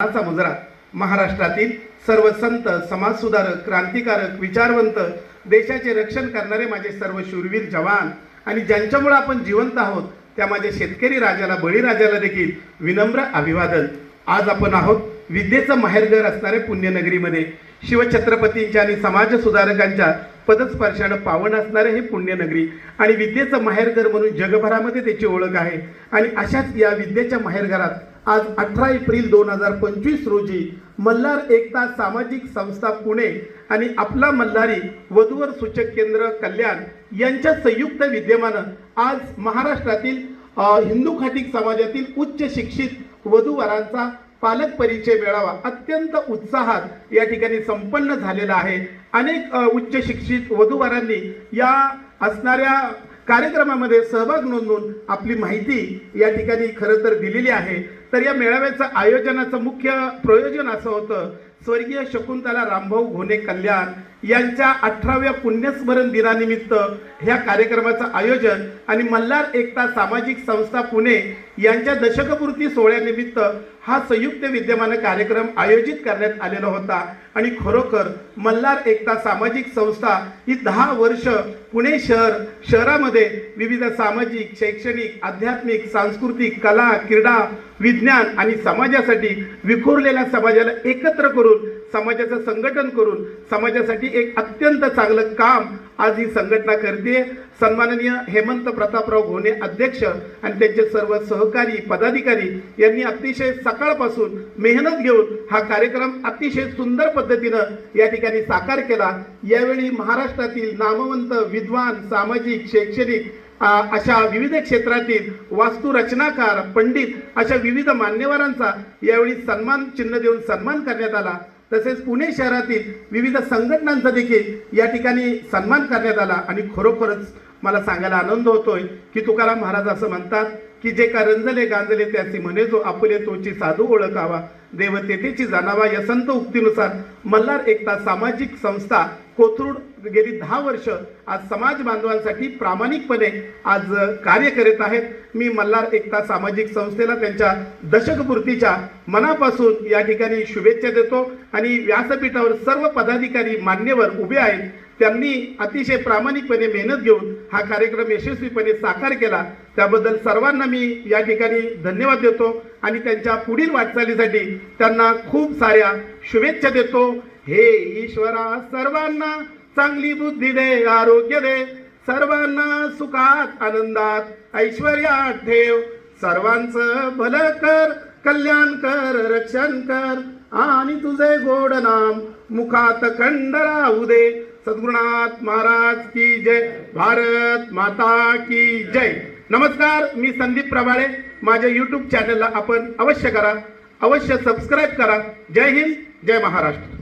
असा महाराष्ट्रातील सर्व संत समाजसुधारक क्रांतिकारक विचारवंत देशाचे रक्षण करणारे माझे सर्व शूरवीर जवान आणि ज्यांच्यामुळे आपण जिवंत आहोत त्या माझ्या शेतकरी राजाला बळीराजाला देखील विनम्र अभिवादन. आज आपण आहोत विद्येचं माहेरघर असणाऱ्या पुण्यनगरीमध्ये. शिवछत्रपतींच्या आणि समाज सुधारकांच्या पदस्पर्शानं पावन असणारे हे पुण्यनगरी आणि विद्येचं माहेरघर म्हणून जगभरामध्ये त्याची ओळख आहे. आणि अशाच या विद्येच्या माहेरघरात आज अठरा एप्रिल दोन हजार पंचवीस रोजी मल्हार एकता सामाजिक संस्था पुणे आणि आपला मल्हारी वधूवर सूचक केंद्र कल्याण यांच्या संयुक्त विद्यमानं आज महाराष्ट्रातील हिंदू खाटिक समाजातील उच्च शिक्षित वधूवरांचा पालक परिचय मेळावा अत्यंत उत्साहात या ठिकाणी संपन्न झालेला आहे. अनेक उच्च शिक्षित वधूवरांनी या असणाऱ्या कार्यक्रमामध्ये सहभाग नोंदवून आपली माहिती या ठिकाणी खरं तर दिलेली आहे. तर या मेळाव्याचं आयोजनाचं मुख्य प्रयोजन असं होतं स्वर्गीय शकुंतला रामभाऊ घोणे कल्याण यांच्या अठराव्या पुण्यस्मरण दिनानिमित्त ह्या कार्यक्रमाचं आयोजन आणि मल्हार एकता सामाजिक संस्था पुणे यांच्या दशकपूर्ती सोहळ्यानिमित्त हा संयुक्त विद्यमान कार्यक्रम आयोजित करण्यात आलेला होता. आणि खरोखर मल्हार एकता सामाजिक संस्था ही दहा वर्ष पुणे शहर शहरामध्ये विविध सामाजिक शैक्षणिक आध्यात्मिक सांस्कृतिक कला क्रीडा विज्ञान आणि समाजासाठी विखुरलेल्या समाजाला एकत्र करून समाजाचं संघटन करून समाजासाठी एक अत्यंत चांगलं काम आज ही संघटना करते. सन्माननीय हेमंत प्रतापराव घोणे अध्यक्ष आणि त्यांचे सर्व सहकारी पदाधिकारी यांनी अतिशय सकाळपासून मेहनत घेऊन हा कार्यक्रम अतिशय सुंदर पद्धतीनं या ठिकाणी साकार केला. यावेळी महाराष्ट्रातील नामवंत विद्वान सामाजिक शैक्षणिक अशा विविध क्षेत्रातील वास्तुरचनाकार पंडित अशा विविध मान्यवरांचा यावेळी सन्मान चिन्ह देऊन सन्मान करण्यात आला. तसेच पुणे शहरातील विविध संघटनांचा देखील या ठिकाणी सन्मान करण्यात आला. आणि खरोखरच मला सांगायला आनंद होतोय की तुकाराम महाराज असं म्हणतात की जे का रंजले गांजले त्याची म्हणे जो आपुले तोची साधू ओळखावा. देव तेथेची जाणावा या संत उक्तीनुसार मल्हार एकता सामाजिक संस्था कोथरूड गेली दहा वर्ष आज समाज बांधवांसाठी प्रामाणिकपणे आज कार्य करीत आहेत. मी मल्हार एकता सामाजिक संस्थेला त्यांच्या दशकपूर्तीच्या मनापासून या ठिकाणी शुभेच्छा देतो आणि व्यासपीठावर सर्व पदाधिकारी मान्यवर उभे आहेत. त्यांनी अतिशय प्रामाणिकपणे मेहनत घेऊन हा कार्यक्रम यशस्वीपणे साकार केला. त्याबद्दल सर्वांना मी या ठिकाणी धन्यवाद देतो आणि त्यांच्या पुढील वाटचालीसाठी त्यांना खूप साऱ्या शुभेच्छा देतो. हे ईश्वरा सर्वांना चांगली बुद्धी दे आरोग्य दे. सर्वांना सुखात आनंदात ऐश्वर्यात ठेव. सर्वांचं भलं कर कल्याण कर रक्षण कर. आणि तुझे गोड नाम मुखात खंड राहू दे. सद्गुरुनाथ महाराज की जय. भारत माता की जय. नमस्कार मी संदीप प्रभाळे. माझ्या यूट्यूब चॅनलला आपण अवश्य करा अवश्य सबस्क्राईब करा. जय हिंद जय महाराष्ट्र.